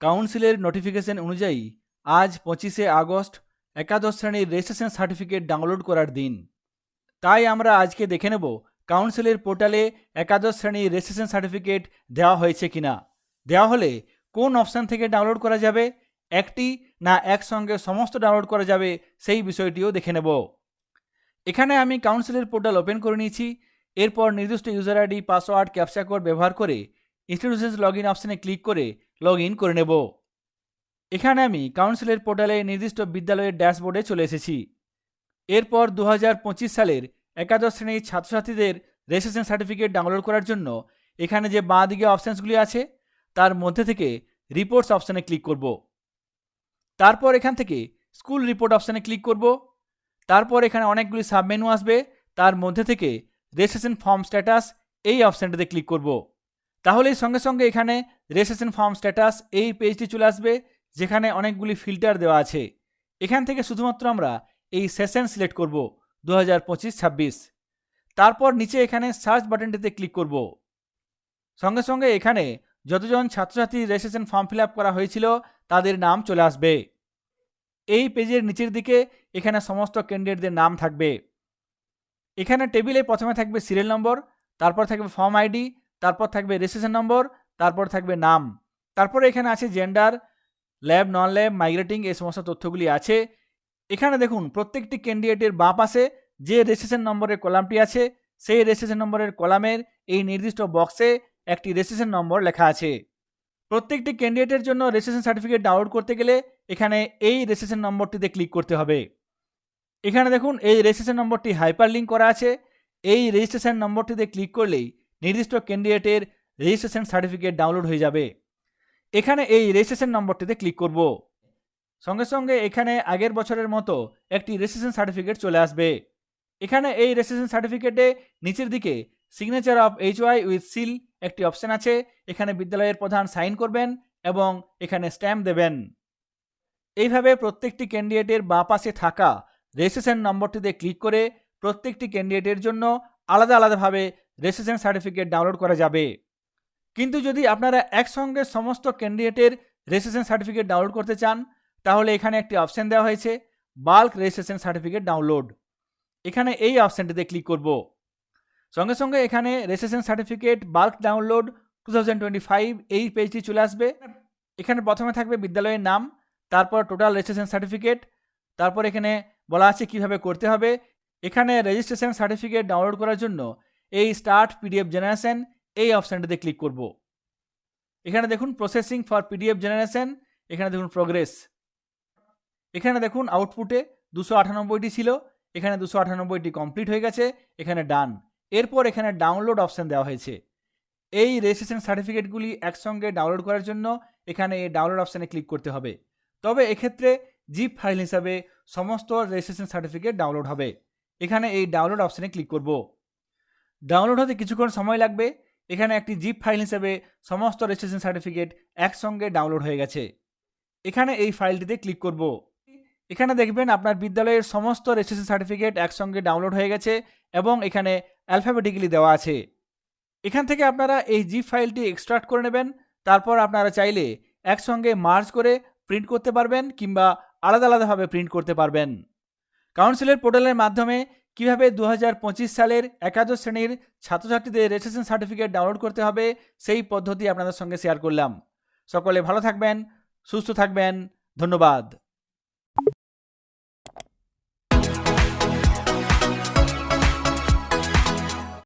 কাউন্সিলের নোটিফিকেশন অনুযায়ী আজ পঁচিশে আগস্ট একাদশ শ্রেণির রেজিস্ট্রেশন সার্টিফিকেট ডাউনলোড করার দিন। তাই আমরা আজকে দেখে নেব কাউন্সিলের পোর্টালে একাদশ শ্রেণির রেজিস্ট্রেশন সার্টিফিকেট দেওয়া হয়েছে কিনা। দেওয়া হলে কোন অপশান থেকে ডাউনলোড করা যাবে, একটি না একসঙ্গে সমস্ত ডাউনলোড করা যাবে, সেই বিষয়টিও দেখে নেব। এখানে আমি কাউন্সিলের পোর্টাল ওপেন করে নিয়েছি। এরপর নির্দিষ্ট user ID password captcha code ব্যবহার করে ইনস্টিটিউশনস লগ ইন অপশানে ক্লিক করে লগ ইন করে নেব। এখানে আমি কাউন্সিলের পোর্টালে নির্দিষ্ট বিদ্যালয়ের ড্যাশবোর্ডে চলে এসেছি। এরপর দু হাজার পঁচিশ সালের একাদশ শ্রেণির ছাত্রছাত্রীদের রেজিস্ট্রেশন সার্টিফিকেট ডাউনলোড করার জন্য এখানে যে বাঁ দিকে অপশানসগুলি আছে, তার মধ্যে থেকে রিপোর্টস অপশানে ক্লিক করব। তারপর এখান থেকে স্কুল রিপোর্ট অপশানে ক্লিক করব। তারপর এখানে অনেকগুলি সাবমেনু আসবে। তার মধ্যে থেকে রেজিস্ট্রেশন ফর্ম স্ট্যাটাস এই অপশানটাতে ক্লিক করব। তাহলেই সঙ্গে সঙ্গে এখানে রেজিস্ট্রেশন ফর্ম স্ট্যাটাস এই পেজটি চলে আসবে, যেখানে অনেকগুলি ফিল্টার দেওয়া আছে। এখান থেকে শুধুমাত্র আমরা এই সেশন সিলেক্ট করব, দু হাজার তারপর নিচে এখানে সার্চ বাটনটিতে ক্লিক করব। সঙ্গে সঙ্গে এখানে যতজন ছাত্রছাত্রী রেজিস্ট্রেশন ফর্ম ফিল করা হয়েছিল, তাদের নাম চলে আসবে। এই পেজের নিচের দিকে এখানে সমস্ত ক্যান্ডিডেটদের নাম থাকবে। এখানে টেবিলে প্রথমে থাকবে সিরিয়াল নম্বর, তারপর থাকবে ফর্ম আইডি তারপর থাকবে রেজিস্ট্রেশন নম্বর, তারপর থাকবে নাম। তারপরে এখানে আছে gender lab non lab migrating এই সমস্ত তথ্যগুলি আছে। এখানে দেখুন, প্রত্যেকটি ক্যান্ডিডেটের বাঁ পাশে যে রেজিস্ট্রেশন নম্বরের কলামটি আছে, সেই রেজিস্ট্রেশন নম্বরের কলামের এই নির্দিষ্ট বক্সে একটি রেজিস্ট্রেশন নম্বর লেখা আছে। প্রত্যেকটি ক্যান্ডিডেটের জন্য রেজিস্ট্রেশন সার্টিফিকেট ডাউনলোড করতে গেলে এখানে এই রেজিস্ট্রেশন নম্বরটিতে ক্লিক করতে হবে। এখানে দেখুন, এই রেজিস্ট্রেশন নম্বরটি হাইপার লিঙ্ক করা আছে। এই রেজিস্ট্রেশন নম্বরটিতে ক্লিক করলেই নির্দিষ্ট ক্যান্ডিডেটের রেজিস্ট্রেশন সার্টিফিকেট ডাউনলোড হয়ে যাবে। এখানে এই রেজিস্ট্রেশন নম্বরটিতে ক্লিক করব। সঙ্গে সঙ্গে এখানে আগের বছরের মতো একটি রেজিস্ট্রেশন সার্টিফিকেট চলে আসবে। এখানে এই রেজিস্ট্রেশন সার্টিফিকেটে নিচের দিকে signature of H Y with seal একটি অপশন আছে। এখানে বিদ্যালয়ের প্রধান সাইন করবেন এবং এখানে স্ট্যাম্প দেবেন। এইভাবে প্রত্যেকটি ক্যান্ডিডেটের বাঁ পাশে থাকা রেজিস্ট্রেশন নম্বরটিতে ক্লিক করে প্রত্যেকটি ক্যান্ডিডেটের জন্য আলাদা আলাদাভাবে রেজিস্ট্রেশন সার্টিফিকেট ডাউনলোড করা যাবে। কিন্তু যদি আপনারা একসঙ্গে সমস্ত ক্যান্ডিডেটের রেজিস্ট্রেশন সার্টিফিকেট ডাউনলোড করতে চান, তাহলে এখানে একটি অপশন দেওয়া হয়েছে, বাল্ক রেজিস্ট্রেশন সার্টিফিকেট ডাউনলোড। এখানে এই অপশানটিতে ক্লিক করব। সঙ্গে সঙ্গে এখানে registration certificate, bulk download to এই পেজটি চলে আসবে। এখানে প্রথমে থাকবে বিদ্যালয়ের নাম, তারপর টোটাল রেজিস্ট্রেশন সার্টিফিকেট, তারপর এখানে বলা আছে কীভাবে করতে হবে। এখানে রেজিস্ট্রেশন সার্টিফিকেট ডাউনলোড করার জন্য এই স্টার্ট পিডিএফ জেনারেশন এই অপশানটিতে ক্লিক করব। এখানে দেখুন প্রসেসিং ফর পিডিএফ জেনারেশন এখানে দেখুন প্রোগ্রেস এখানে দেখুন আউটপুটে দুশো আটানব্বইটি ছিল, এখানে দুশো আটানব্বইটি কমপ্লিট হয়ে গেছে, এখানে ডান এরপর এখানে ডাউনলোড অপশান দেওয়া হয়েছে। এই রেজিস্ট্রেশন সার্টিফিকেটগুলি একসঙ্গে ডাউনলোড করার জন্য এখানে এই ডাউনলোড অপশানে ক্লিক করতে হবে। তবে এক্ষেত্রে জিপ ফাইল হিসাবে সমস্ত রেজিস্ট্রেশন সার্টিফিকেট ডাউনলোড হবে। এখানে এই ডাউনলোড অপশানে ক্লিক করব। ডাউনলোড হতে কিছুক্ষণ সময় লাগবে। এখানে একটি জিপ ফাইল হিসেবে সমস্ত রেজিস্ট্রেশন সার্টিফিকেট একসঙ্গে ডাউনলোড হয়ে গেছে। এখানে এই ফাইলটিতে ক্লিক করব। এখানে দেখবেন আপনার বিদ্যালয়ের সমস্ত রেজিস্ট্রেশন সার্টিফিকেট একসঙ্গে ডাউনলোড হয়ে গেছে এবং এখানে অ্যালফাবেটিক্যালি দেওয়া আছে। এখান থেকে আপনারা এই জিপ ফাইলটি এক্সট্রাক্ট করে নেবেন। তারপর আপনারা চাইলে একসঙ্গে মার্জ করে প্রিন্ট করতে পারবেন কিংবা আলাদা আলাদাভাবে প্রিন্ট করতে পারবেন। কাউন্সিলের পোর্টালের মাধ্যমে কীভাবে দু পঁচিশ সালের একাদশ শ্রেণির ছাত্রছাত্রীদের রেজিস্ট্রেশন সার্টিফিকেট ডাউনলোড করতে হবে, সেই পদ্ধতি আপনাদের সঙ্গে শেয়ার করলাম। সকলে ভালো থাকবেন, সুস্থ থাকবেন, ধন্যবাদ।